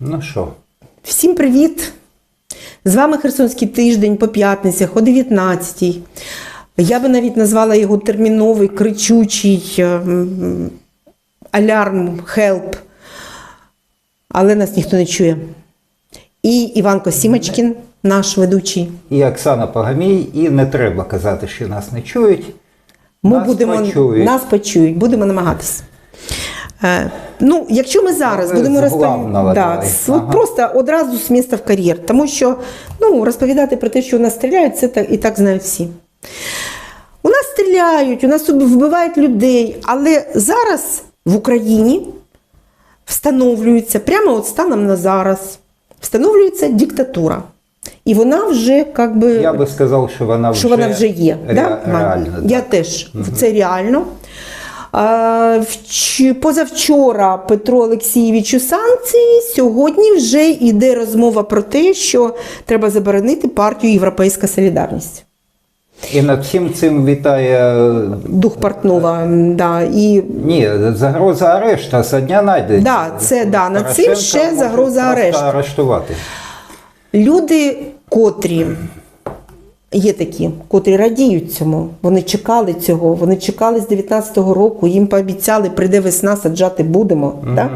Ну що, Всім привіт! З вами Херсонський тиждень по п'ятницях о 19-й. Я би навіть назвала його терміновий, кричучий е, алярм, хелп. Але нас ніхто не чує. І Іван Косімочкін, наш ведучий. і Оксана Погамій, і не треба казати, що нас не чують. Ми нас будемо почують. нас почують, будемо намагатися. Е, ну, якщо ми зараз будемо розповідати да, Ага. просто одразу з міста в кар'єр, тому що ну, розповідати про те, що у нас стріляють, це так, і так знають всі. У нас стріляють, у нас вбивають людей, але зараз в Україні встановлюється, прямо от станом на зараз, встановлюється диктатура. І вона вже як би, Я би сказав, що вона вже, що вона вже є. ре- да? Реально. Я да. теж це реально. Позавчора Петро Олексійовичу санкції. Сьогодні вже йде розмова про те, що треба заборонити партію Європейська Солідарність. І над всім цим вітає Дух Портнова. Да, і ні, загроза арешту з дня на день. Да, це да, над цим ще загроза арешту. арештувати. люди, котрі є такі, котрі радіють цьому, вони чекали цього, вони чекали з 19-го року, їм пообіцяли, прийде весна, саджати будемо. Да?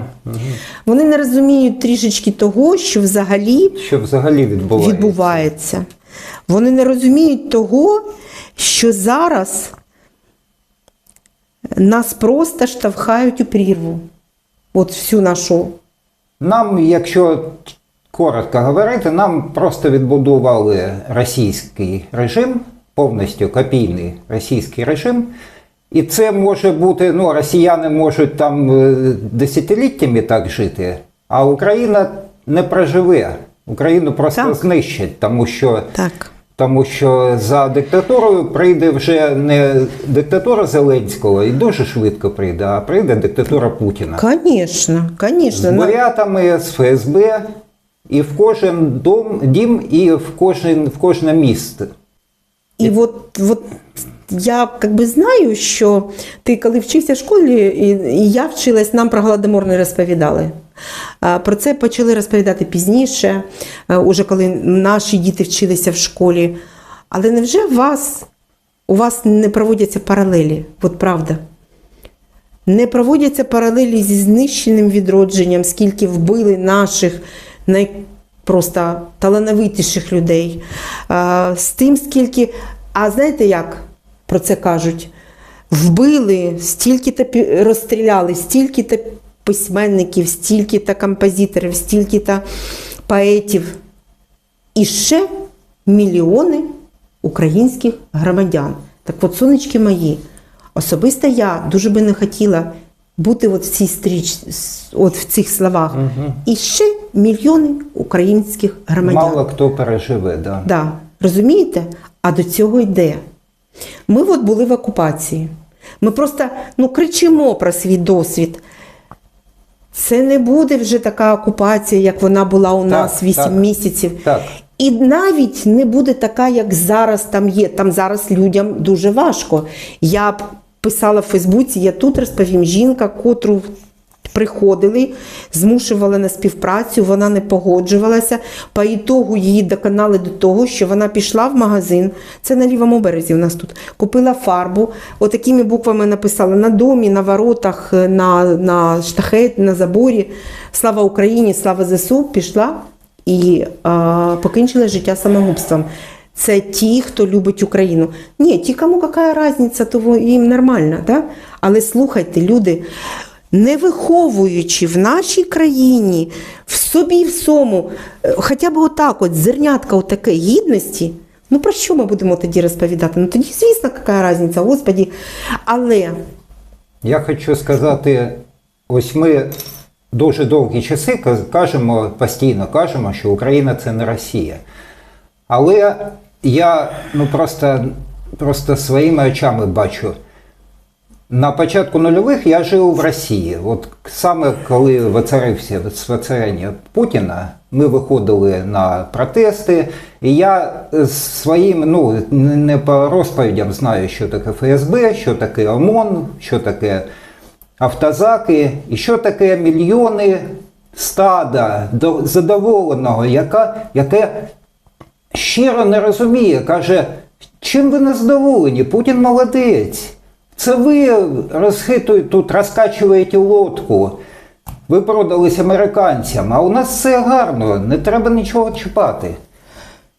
Вони не розуміють трішечки того, що взагалі Що взагалі відбувається? відбувається. Вони не розуміють того, що зараз нас просто штовхають у прірву. От всю нашу Нам, якщо коротко говорити, нам просто відбудували російський режим, повністю копійний російський режим. І це може бути, ну, росіяни можуть там е, десятиліттями так жити, а Україна не проживе. Україну просто Так. знищать, тому що, так. тому що за диктатурою прийде вже не диктатура Зеленського, і дуже швидко прийде, а прийде диктатура Путіна. Звісно, З звісно. бурятами, з ФСБ, і в кожен дом, дім, і в кожен, в кожне місто. І от, от я как би знаю, що ти коли вчився в школі, і, і я вчилась, нам про голодомор не розповідали. Про це почали розповідати пізніше, уже коли наші діти вчилися в школі. Але невже вас, у вас не проводяться паралелі? От правда. Не проводяться паралелі зі знищеним відродженням, скільки вбили наших най... просто талановитіших людей, з тим, скільки. А знаєте як про це кажуть? Вбили, стільки-то пі- розстріляли, стільки-то письменників, стільки-то композиторів, стільки-то поетів. І ще мільйони українських громадян. Так от, сонечки мої, особисто я дуже би не хотіла бути от в цій стріч, от в цих словах. І ще мільйони українських громадян. Мало хто переживе. Да. Да, розумієте? А до цього йде. Ми от були в окупації. Ми просто ну, кричимо про свій досвід. Це не буде вже така окупація, як вона була у нас 8 так. місяців. Так. І навіть не буде така, як зараз там є. Там зараз людям дуже важко. Я б писала в Фейсбуці, я тут розповім жінка, котру приходили, змушували на співпрацю, вона не погоджувалася. По ітогу її доконали до того, що вона пішла в магазин. Це на лівому березі у нас тут. Купила фарбу, отакими буквами написала на домі, на воротах, на, на штахет, на заборі. Слава Україні, слава ЗСУ, пішла і а, покінчила життя самогубством. Це ті, хто любить Україну. Ні, ті, кому яка різниця, то їм нормально. Да? Але слухайте, люди, не виховуючи в нашій країні, в собі в сому, е, хоча б отак, от зернятка отаке гідності, ну про що ми будемо тоді розповідати? Ну тоді, звісно, яка різниця, Господі. Але Я хочу сказати, ось ми дуже довгі часи кажемо, постійно кажемо, що Україна це не Росія. Але я ну, просто, просто своїми очами бачу. На початку нульових я жив в Росії. От саме коли воцарився воцарення Путіна, ми виходили на протести, і я своїм, ну не по розповідям знаю, що таке ФСБ, що таке ОМОН, що таке автозаки, і що таке мільйони стада задоволеного, яка, яке щиро не розуміє, каже, чим ви не задоволені? Путін молодець. Це ви розхитуєте тут, розкачуєте лодку. Ви продались американцям, а у нас все гарно, не треба нічого чіпати.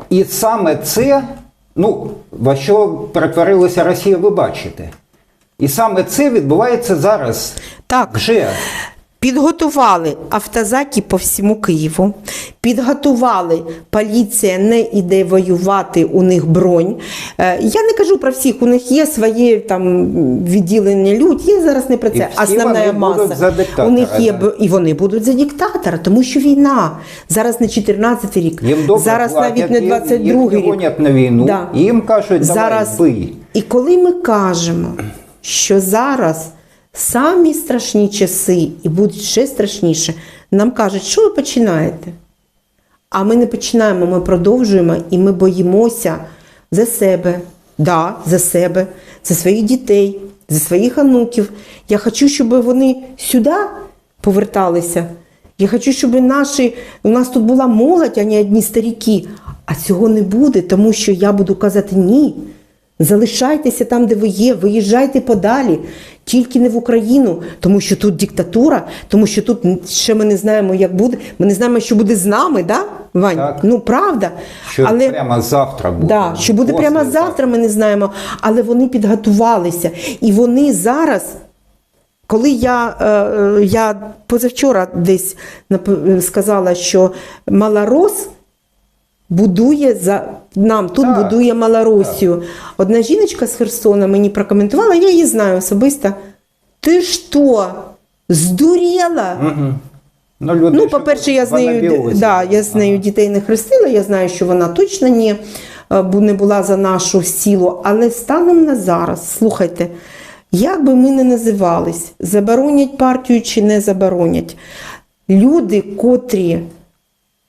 І саме це, ну, во що перетворилася Росія, ви бачите. І саме це відбувається зараз. Так, Вже. Підготували автозаки по всьому Києву. Підготували, поліція не йде воювати, у них бронь. Е, Я не кажу про всіх, у них є своє там відділення людь, я зараз не про це. І Основна вони будуть маса. диктатора, у них є да. і вони будуть за диктатора, тому що війна. Зараз не 14 рік, Їм добре зараз платять, навіть не їх- 22 їх рік. гонять на війну, Да. їм кажуть, давай, зараз бий. і коли ми кажемо, що зараз самі страшні часи і будуть ще страшніше, нам кажуть, що ви починаєте? А ми не починаємо, ми продовжуємо і ми боїмося за себе, да, за себе, за своїх дітей, за своїх онуків. Я хочу, щоб вони сюди поверталися. Я хочу, щоб наші, у нас тут була молодь, а не одні старіки. А цього не буде, тому що я буду казати ні. Залишайтеся там, де ви є, виїжджайте подалі, тільки не в Україну, тому що тут диктатура, тому що тут ще ми не знаємо, як буде. Ми не знаємо, що буде з нами, да, Вань? Так. Ну правда. Що прямо завтра буде. Да, що буде прямо Послезавтра. завтра, ми не знаємо. Але вони підготувалися. І вони зараз, коли я, е, е, я позавчора десь сказала, що Малорос будує за нам тут Так, будує Малоросію. Одна жіночка з Херсона мені прокоментувала, я її знаю особисто. Ти що, здуріла? Ну, люди, Ну, по-перше, я з нею, да, я з нею дітей не хрестила, я знаю, що вона точно не, не була за нашу сілу. Але станом на зараз, слухайте, як би ми не називались, заборонять партію чи не заборонять, люди, котрі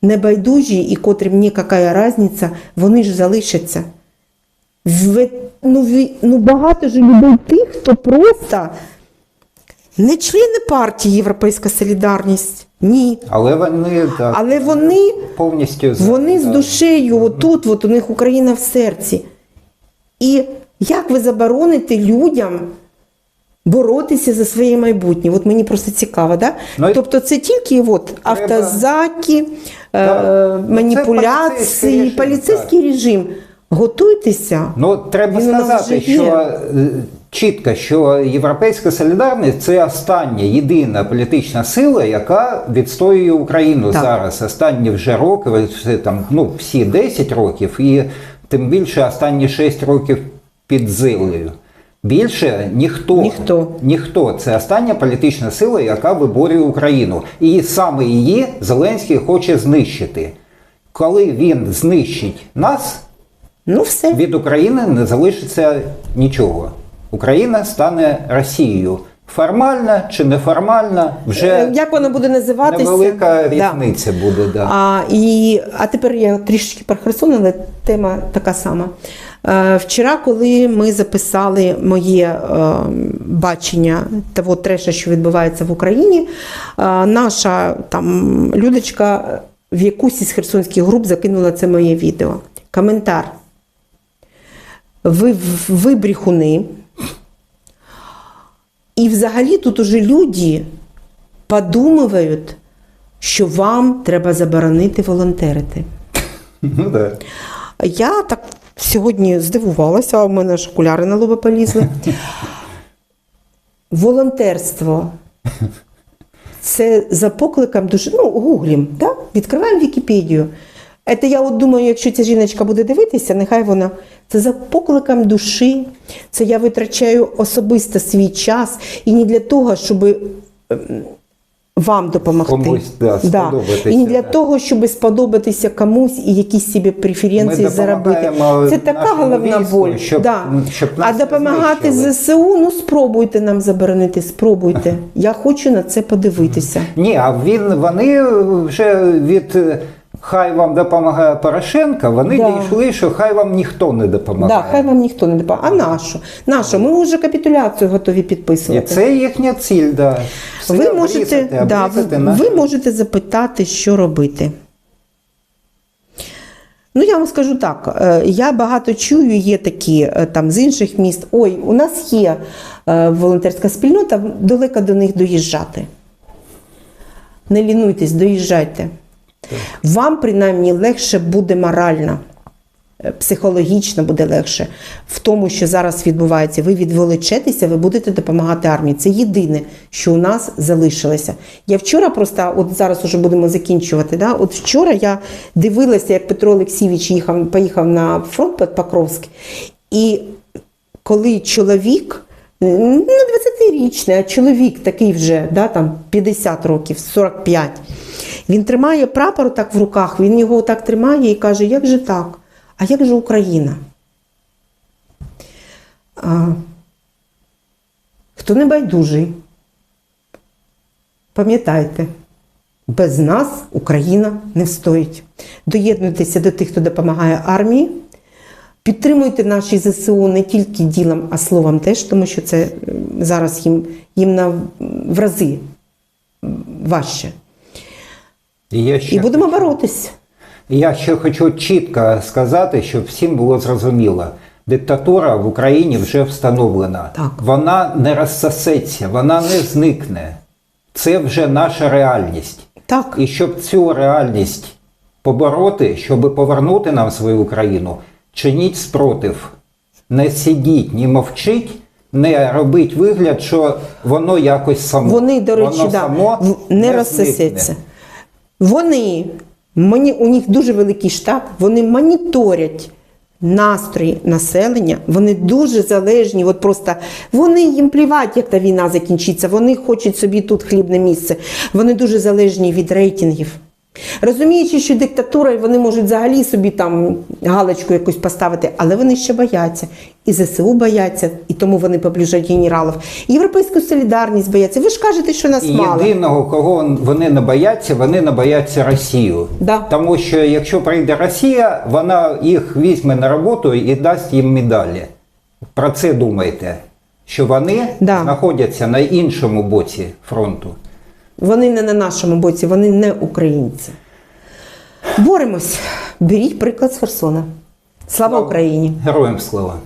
небайдужі і котрим ні яка різниця, вони ж залишаться. Ви, ну, ви, ну, багато ж людей тих, хто просто не члени партії Європейська Солідарність. Ні. Але вони так, Але вони, повністю за- вони з душею, отут, от у них Україна в серці. І як ви забороните людям боротися за своє майбутнє? От мені просто цікаво, да? Ну, тобто це тільки от автозаки, е, Ну, це маніпуляції, поліцейський режим, поліцейський режим. Готуйтеся. Ну, треба Він сказати, що е, чітко, що Європейська солідарність це остання єдина політична сила, яка відстоює Україну Так. зараз. Останні вже роки, все там, ну, всі 10 років, і тим більше останні 6 років під зилою. Більше ніхто, Ніхто. ніхто. Це остання політична сила, яка виборює Україну. І саме її Зеленський хоче знищити. Коли він знищить нас, Ну все. від України не залишиться нічого. Україна стане Росією. Формально чи неформально, Е, вже Як воно буде називатися? невелика Да. різниця буде. Да. А, і, а тепер я трішечки про Херсон, але тема така сама. Е, вчора, коли ми записали моє е, бачення того треша, що відбувається в Україні, е, наша там людочка в якусь із херсонських груп закинула це моє відео. Коментар. Ви, ви брехуни. І взагалі тут уже люди подумають, що вам треба заборонити волонтерити. Ну, да. Я так сьогодні здивувалася, у мене ж окуляри на лоба полізли. Волонтерство. Це за покликом дуже. Ну, гуглім, да? відкриваємо Вікіпедію. Це я от думаю, якщо ця жіночка буде дивитися, нехай вона. Це за покликом душі. Це я витрачаю особисто свій час і не для того, щоб ем, вам допомогти. Комусь, да, да. І не для того, щоб сподобатися комусь і якісь собі преференції заробити. Це така головна війську, боль. щоб- да. щоб а допомагати знищили. ЗСУ, ну спробуйте нам заборонити, спробуйте. Я хочу на це подивитися. Ні, а він вони вже від хай вам допомагає Порошенко, вони Да. дійшли, що хай вам ніхто не допомагає. Да, хай вам ніхто не допомагає. А нашу? Нашу? Ми вже капітуляцію готові І підписувати. це їхня ціль, да. Все ви можете, обрізати, да, обрізати ви, ви можете запитати, що робити. Ну, я вам скажу так, е, я багато чую, є такі е, там з інших міст. Ой, у нас є е, волонтерська спільнота, далеко до них доїжджати. Не лінуйтесь, доїжджайте. Вам принаймні легше буде морально, е, психологічно буде легше в тому, що зараз відбувається. Ви відволечетеся, ви будете допомагати армії. Це єдине, що у нас залишилося. Я вчора просто, от зараз уже будемо закінчувати. Да? От вчора я дивилася, як Петро Олексійович їхав, поїхав на фронт під Покровськ, і коли чоловік. Ну, 20-річний, а чоловік такий вже, да, там 50 років, 45. Він тримає прапор так в руках, він його так тримає і каже, як же так? А як же Україна? А, хто не байдужий, пам'ятайте, без нас Україна не встоїть. Доєднуйтеся до тих, хто допомагає армії. Підтримуйте наші ЗСУ не тільки ділом, а словом теж, тому що це зараз їм, їм на в рази важче. І я ще І будемо боротись. Я ще хочу чітко сказати, щоб всім було зрозуміло. Диктатура в Україні вже встановлена. Так. Вона не розсосеться, вона не зникне. Це вже наша реальність. Так. І щоб цю реальність побороти, щоб повернути нам свою Україну, чиніть спротив. Не сидіть, не мовчіть, не робіть вигляд, що воно якось само. Вони, до речі, воно да, само в- не розсосеться. Вони, мені, у них дуже великий штаб, вони моніторять настрої населення, вони дуже залежні, от просто вони їм плівать, як та війна закінчиться, вони хочуть собі тут хлібне місце. Вони дуже залежні від рейтингів. Розуміючи, що диктатура, і вони можуть взагалі собі там галочку якусь поставити, але вони ще бояться. І ЗСУ бояться, і тому вони поближають генералів. Європейську солідарність бояться. Ви ж кажете, що нас мало. єдиного, кого вони не бояться, вони не бояться Росію. Да. Тому що якщо прийде Росія, вона їх візьме на роботу і дасть їм медалі. Про це думайте, що вони Да. знаходяться на іншому боці фронту. Вони не на нашому боці, вони не українці. Боремось. Беріть приклад з Херсона. Слава Україні! Героям слава!